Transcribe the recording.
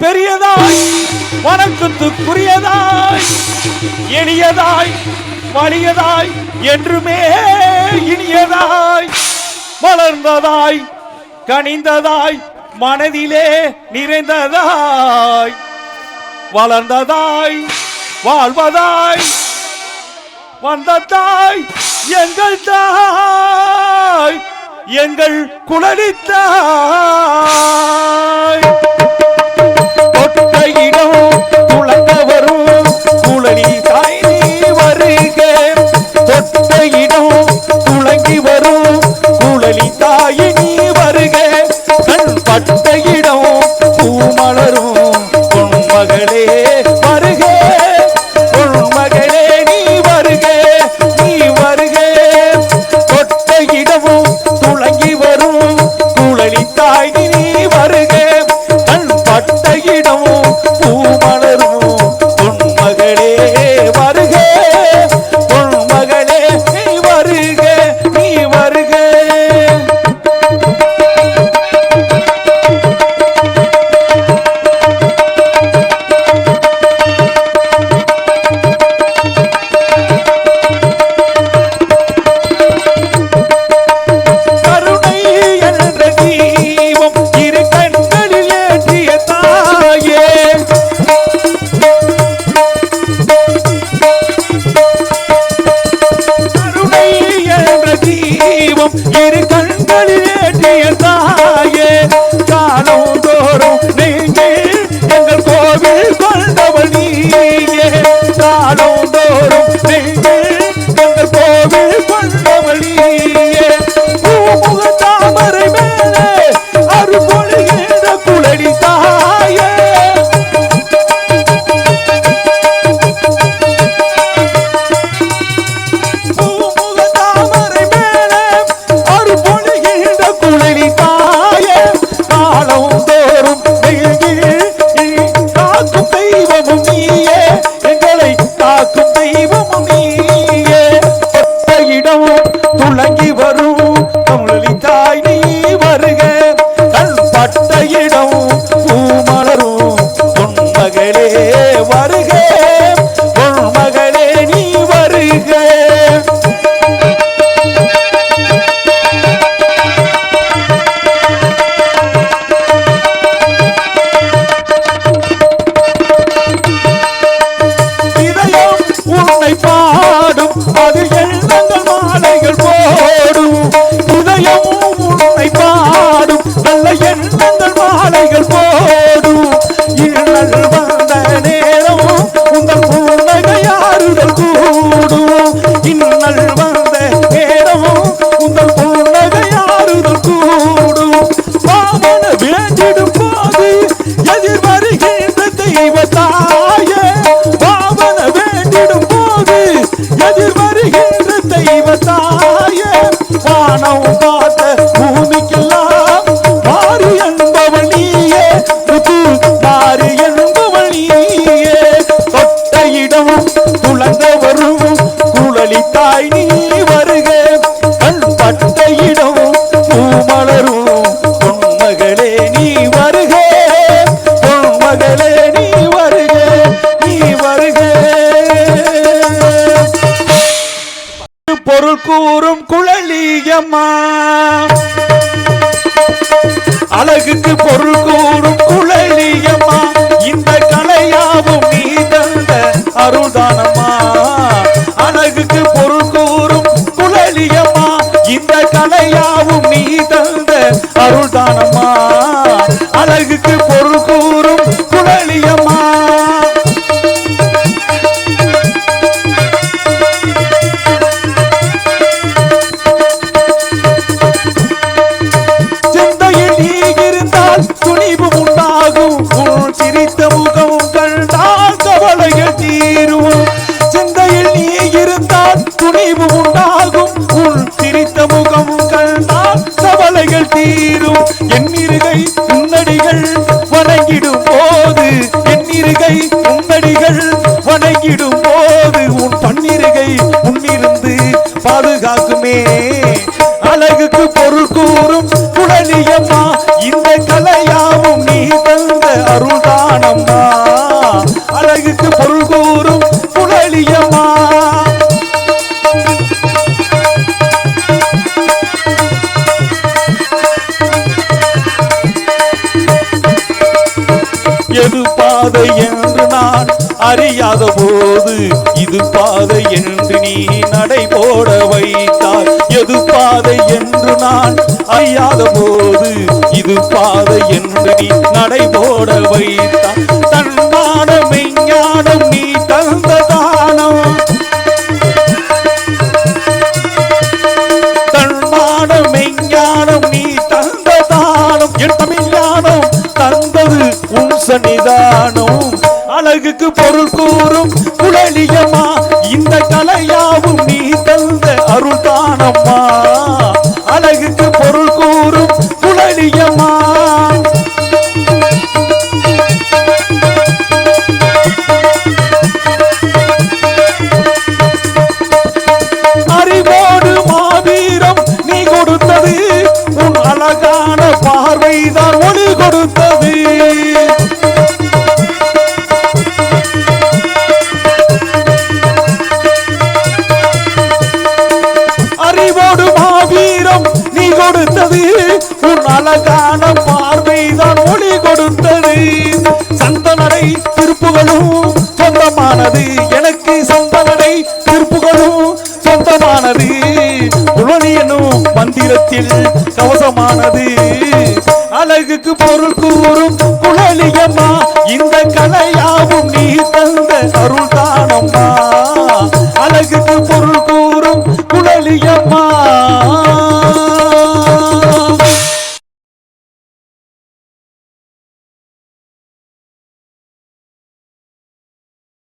பெரியதாய் பெரியதாய் வணக்கத்துக்குரியதாய் எளியதாய் வலியதாய் என்றுமே இனியதாய் வளர்ந்ததாய் கனிந்ததாய் மனதிலே நிறைந்ததாய் வளர்ந்ததாய் வாழ்வதாய் வந்த தாய் எங்கள் தாய் எங்கள் குழலித்தாய் নৌকা அம்மா. அழகுக்கு பொருள் கூறும் குழலியம்மா இந்த கலையாவும் நீ தந்த அருள்தானம்மா. அழகுக்கு பொருள் கூறும் குழலியம்மா இந்த கலையாவும் நீ தந்த அருள்தானம்மா. அழகுக்கு பொருள் கூறும் குடலியம்மா இந்த கலையாவும் நீ தந்த அருள்தானம்மா. அழகுக்கு பொருள் கூறும் குடலியம்மா எது பாதை என்று நான் அறியாத போது இது பாதை என்று நீ நடை போடவை. எது பாதை என்று நான் அறியாத போது இது பாதை என்று நீ நடை போட வைத்தாய் தன்மான மெஞ்ஞானம் நீ தந்த தானம். தன்மான மெஞ்ஞானம் நீ தந்த தானம். என் தமிழ் தந்தது உன் சன்னிதானம். அழகுக்கு பொருள் கூறும் அழகான பார்வைதான் ஒளி கொடுத்தது. அறிவோடு மாவீரம் நீ கொடுத்தது. உன் அழகான பார்வைதான் ஒளி கொடுத்தது. சந்தனடை திருப்புகளும் சொந்தமானது கவசமானது அழகுக்கு பொருள் கூறும் குழலியம்மா இந்த கலையாவும் நீ தந்த அருள் தானம்மா. அழகுக்கு